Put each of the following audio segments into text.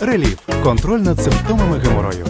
Реліф контроль над симптомами геморою.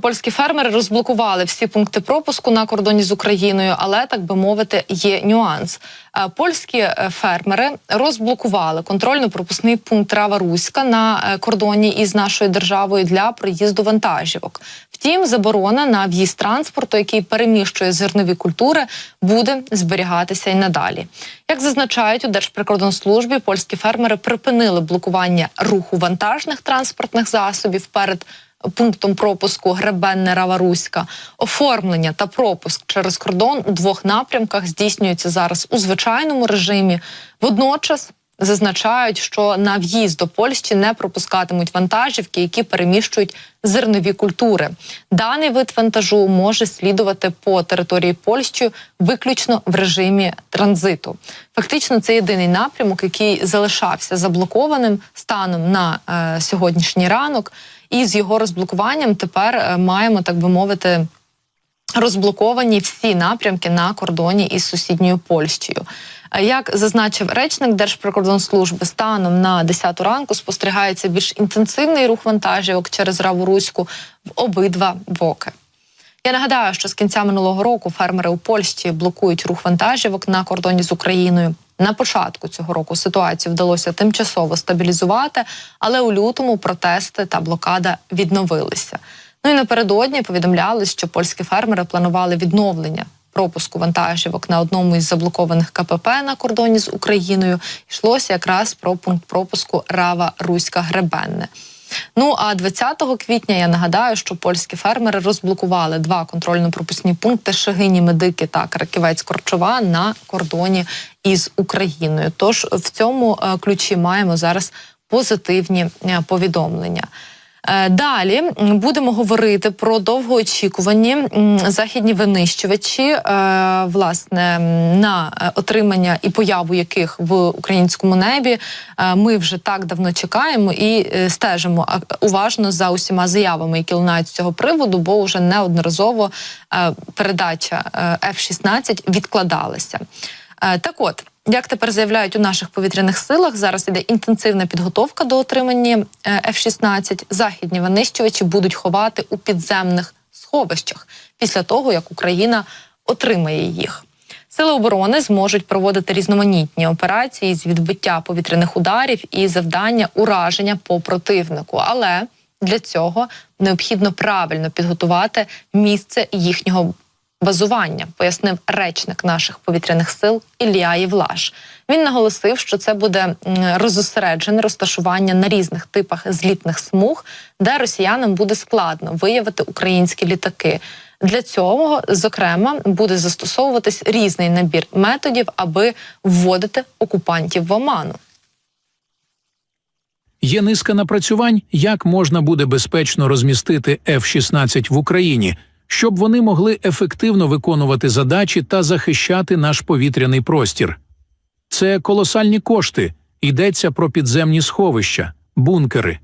Польські фермери розблокували всі пункти пропуску на кордоні з Україною, але так би мовити, є нюанс. Е, Польські е, фермери розблокували контрольно-пропускний пункт Трава Руська на е, кордоні із нашою державою для проїзду вантажівок. Втім, заборона на в'їзд транспорту, який переміщує зернові культури, буде зберігатися і надалі. Як зазначають у Держприкордонслужбі, польські фермери припинили блокування руху вантажних транспортних засобів перед пунктом пропуску Гребенне Раваруська. Оформлення та пропуск через кордон у двох напрямках здійснюється зараз у звичайному режимі. Водночас зазначають, що на в'їзд до Польщі не пропускатимуть вантажівки, які переміщують зернові культури. Даний вид вантажу може слідувати по території Польщі виключно в режимі транзиту. Фактично, це єдиний напрямок, який залишався заблокованим станом на е, сьогоднішній ранок. І з його розблокуванням тепер е, маємо, так би мовити, розблоковані всі напрямки на кордоні із сусідньою Польщею. Е, Як зазначив речник Держприкордонслужби, станом на 10 ранку спостерігається більш інтенсивний рух вантажівок через Раворуську в обидва боки. Я нагадаю, що з кінця минулого року фермери у Польщі блокують рух вантажівок на кордоні з Україною. На початку цього року ситуацію вдалося тимчасово стабілізувати, але у лютому протести та блокада відновилися. Ну і напередодні повідомляли, що польські фермери планували відновлення пропуску вантажівок на одному із заблокованих КПП на кордоні з Україною. Йшлося якраз про пункт пропуску Рава Руська Гребенне. Ну а 20 квітня я нагадаю, що польські фермери розблокували два контрольно-пропускні пункти Шигині, Медики та Краківець Корчова на кордоні із Україною. Тож в цьому е, ключі маємо зараз позитивні е, повідомлення. Е, Далі будемо говорити про довгоочікувані західні винищувачі, е, власне, на е, отримання і появу яких в українському небі ми вже так давно чекаємо і стежимо уважно за усіма заявами, які лунають з цього приводу, бо вже неодноразово передача е, F-16 відкладалася. Так от. Як тепер заявляють у наших повітряних силах, зараз іде інтенсивна підготовка до отримання е, F-16. Західні винищувачі будуть ховати у підземних сховищах після того, як Україна отримає їх. Сили оборони зможуть проводити різноманітні операції з відбиття повітряних ударів і завдання ураження по противнику. Але для цього необхідно правильно підготувати місце їхнього базування, пояснив речник наших повітряних сил Ілля Євлаш. Він наголосив, що це буде розосереджене розташування на різних типах злітних смуг, де росіянам буде складно виявити українські літаки. Для цього, зокрема, буде застосовуватись різний набір методів, аби вводити окупантів в оману. Є низка напрацювань, як можна буде безпечно розмістити F-16 в Україні, щоб вони могли ефективно виконувати задачі та захищати наш повітряний простір. Це колосальні кошти, йдеться про підземні сховища, бункери.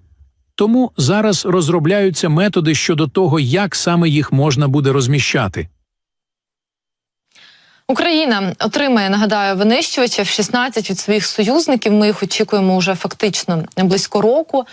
Тому зараз розробляються методи щодо того, як саме їх можна буде розміщати. Україна отримає, нагадаю, винищувача F-16 від своїх союзників. Ми їх очікуємо вже фактично близько року.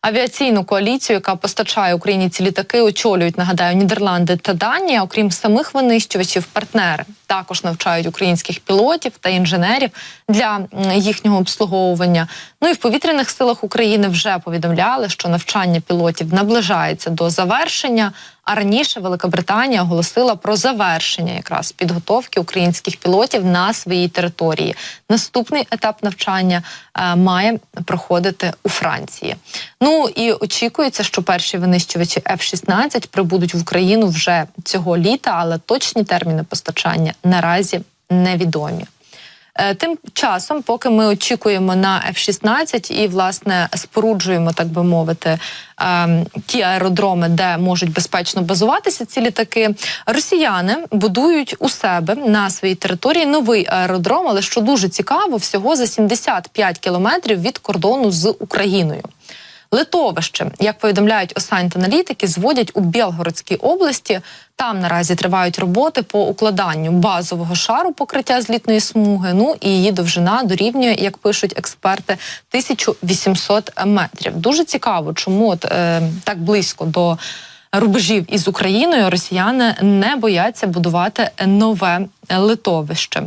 Авіаційну коаліцію, яка постачає Україні ці літаки, очолюють, нагадаю, Нідерланди та Данія. Окрім самих винищувачів, партнери також навчають українських пілотів та інженерів для їхнього обслуговування. Ну і в повітряних силах України вже повідомляли, що навчання пілотів наближається до завершення. А раніше Великобританія оголосила про завершення якраз підготовки українських пілотів на своїй території. Наступний етап навчання е, має проходити у Франції. Ну і очікується, що перші винищувачі F-16 прибудуть в Україну вже цього літа, але точні терміни постачання наразі невідомі. Е, Тим часом, поки ми очікуємо на F-16 і власне споруджуємо, так би мовити, ем, ті аеродроми, де можуть безпечно базуватися ці літаки, росіяни будують у себе на своїй території новий аеродром, але що дуже цікаво, всього за 75 кілометрів від кордону з Україною. Литовище, як повідомляють осант аналітики, зводять у Білгородській області. Там наразі тривають роботи по укладанню базового шару покриття злітної смуги. Ну і її довжина дорівнює, як пишуть експерти, 1800 метрів. Дуже цікаво, чому от, е, так близько до рубежів із Україною росіяни не бояться будувати нове литовище.